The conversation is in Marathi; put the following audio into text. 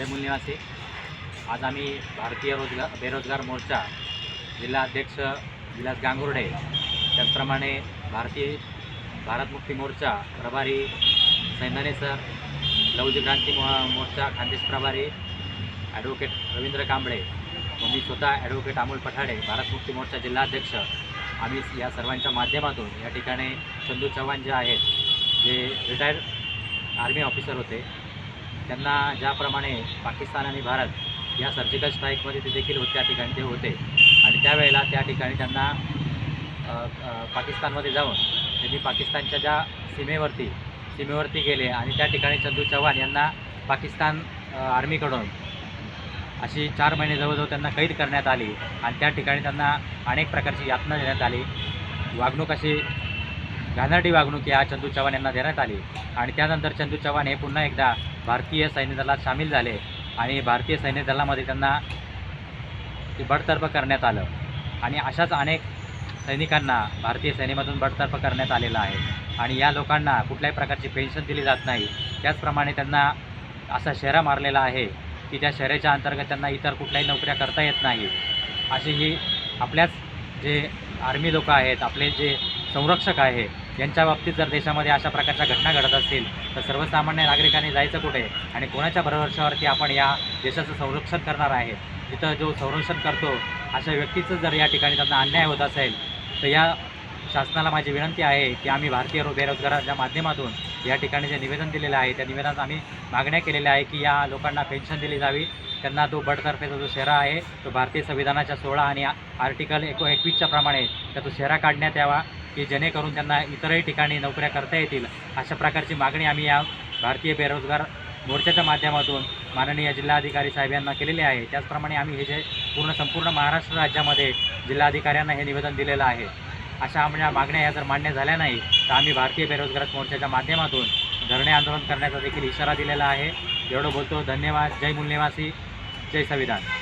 जय मूलनिवासी. आज आम्ही भारतीय रोजगार बेरोजगार मोर्चा जिल्हा अध्यक्ष विलास गांगुर्डे त्याचप्रमाणे भारतीय भारत मुक्ती मोर्चा प्रभारी सैंदाने सर लवजी क्रांती मो मोर्चा खानदेश प्रभारी ॲडव्होकेट रवींद्र कांबळे व मी स्वतः ॲडव्होकेट अमोल पठाडे भारत मुक्ती मोर्चा जिल्हाध्यक्ष. आम्ही या सर्वांच्या माध्यमातून या ठिकाणी चंदू चव्हाण जे आहेत जे रिटायर्ड आर्मी ऑफिसर होते त्यांना ज्याप्रमाणे पाकिस्तान आणि भारत या सर्जिकल स्ट्राईकमध्ये ते देखील होते त्या ठिकाणी ते होते. आणि त्यावेळेला त्या ठिकाणी त्यांना पाकिस्तानमध्ये जाऊन त्यांनी पाकिस्तानच्या ज्या सीमेवरती सीमेवरती गेले आणि त्या ठिकाणी चंदू चव्हाण यांना पाकिस्तान आर्मीकडून अशी चार महिने जवळजवळ त्यांना कैद करण्यात आली आणि त्या ठिकाणी त्यांना अनेक प्रकारची यातना देण्यात आली. वागणूक अशी घाणेरडी वागणूक या चंदू चव्हाण यांना देण्यात आली. आणि त्यानंतर चंदू चव्हाण हे पुन्हा एकदा भारतीय सैन्य दलात सामील झाले आणि भारतीय सैन्यदलामध्ये त्यांना ते बडतर्फ करण्यात आलं. आणि अशाच अनेक सैनिकांना भारतीय सेनेमधून बडतर्फ करण्यात आलेलं आहे. आणि या लोकांना कुठल्याही प्रकारची पेन्शन दिली जात नाही. त्याचप्रमाणे त्यांना असा शेरा मारलेला आहे की त्या शहराच्या अंतर्गत त्यांना इतर कुठल्याही नोकऱ्या करता येत नाही. अशी ही आपल्याच जे आर्मी लोक आहेत आपले जे संरक्षक आहे यांच्या बाबतीत जर देशामध्ये अशा प्रकारच्या घटना घडत असतील तर सर्वसामान्य नागरिकांनी जायचं कुठे? आणि कोणाच्या भरवशावरती आपण या देशाचं संरक्षण करणार आहे? जिथं जो संरक्षण करतो अशा व्यक्तीचं जर या ठिकाणी त्यांना अन्याय होत असेल तर या शासनाला माझी विनंती आहे की आम्ही भारतीय बेरोजगाराच्या माध्यमातून या ठिकाणी जे निवेदन दिलेलं आहे त्या निवेदनात आम्ही मागण्या केलेल्या आहे की या लोकांना पेन्शन दिली जावी. त्यांना तो बडतर्फेचा जो शेरा आहे तो भारतीय संविधानाच्या सोळा आणि आर्टिकल एको एकवीसच्या प्रमाणे त्या तो शेरा काढण्यात यावा. की जेणेकरून त्यांना इतरही ठिकाणी नोकऱ्या करता येतील. अशा प्रकारची मागणी आम्ही या भारतीय बेरोजगार मोर्चाच्या माध्यमातून माननीय जिल्हाधिकारी साहेब यांना केलेले आहे. त्याचप्रमाणे आम्ही हे जे पूर्ण संपूर्ण महाराष्ट्र राज्यामध्ये जिल्हाधिकाऱ्यांना हे निवेदन दिलेलं आहे. अशा आमच्या मागण्या ह्या जर मान्य झाल्या नाही तर आम्ही भारतीय बेरोजगार मोर्चाच्या माध्यमातून धरणे आंदोलन करण्याचा देखील इशारा दिलेला आहे. एवढं बोलतो. धन्यवाद. जय मूल्यवासी जय संविधान.